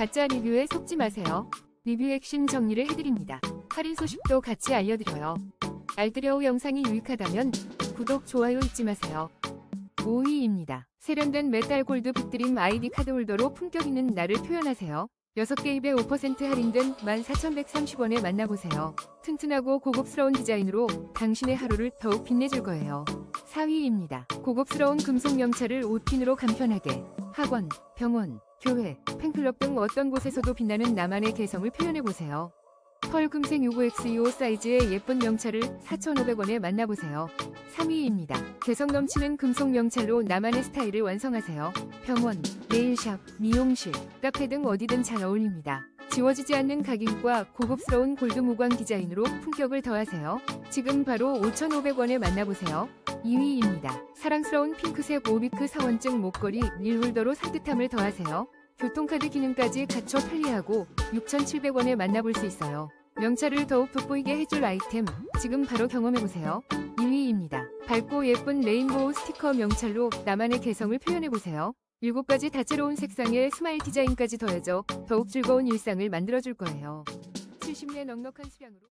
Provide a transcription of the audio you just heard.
가짜 리뷰에 속지 마세요. 리뷰 핵심 정리를 해드립니다. 할인 소식도 같이 알려드려요. 알뜰여우 영상이 유익하다면 구독, 좋아요 잊지 마세요. 5위입니다. 세련된 메탈 골드 빅드림 아이디 카드 홀더로 품격 있는 나를 표현하세요. 6개 입에 5% 할인된 14,130원에 만나보세요. 튼튼하고 고급스러운 디자인으로 당신의 하루를 더욱 빛내줄 거예요. 4위입니다. 고급스러운 금속 명찰을 옷핀으로 간편하게 학원, 병원, 교회, 팬클럽 등 어떤 곳에서도 빛나는 나만의 개성을 표현해보세요. 펄 금색 65X25 사이즈의 예쁜 명찰을 4,500원에 만나보세요. 3위입니다. 개성 넘치는 금속 명찰로 나만의 스타일을 완성하세요. 병원, 네일샵, 미용실, 카페 등 어디든 잘 어울립니다. 지워지지 않는 각인과 고급스러운 골드 무광 디자인으로 품격을 더하세요. 지금 바로 5,500원에 만나보세요. 2위입니다. 사랑스러운 핑크색 오비크 사원증 목걸이 릴홀더로 산뜻함을 더하세요. 교통카드 기능까지 갖춰 편리하고 6,700원에 만나볼 수 있어요. 명찰을 더욱 돋보이게 해줄 아이템 지금 바로 경험해보세요. 2위입니다. 밝고 예쁜 레인보우 스티커 명찰로 나만의 개성을 표현해보세요. 7가지 다채로운 색상의 스마일 디자인까지 더해져 더욱 즐거운 일상을 만들어줄 거예요. 70내 넉넉한 수량으로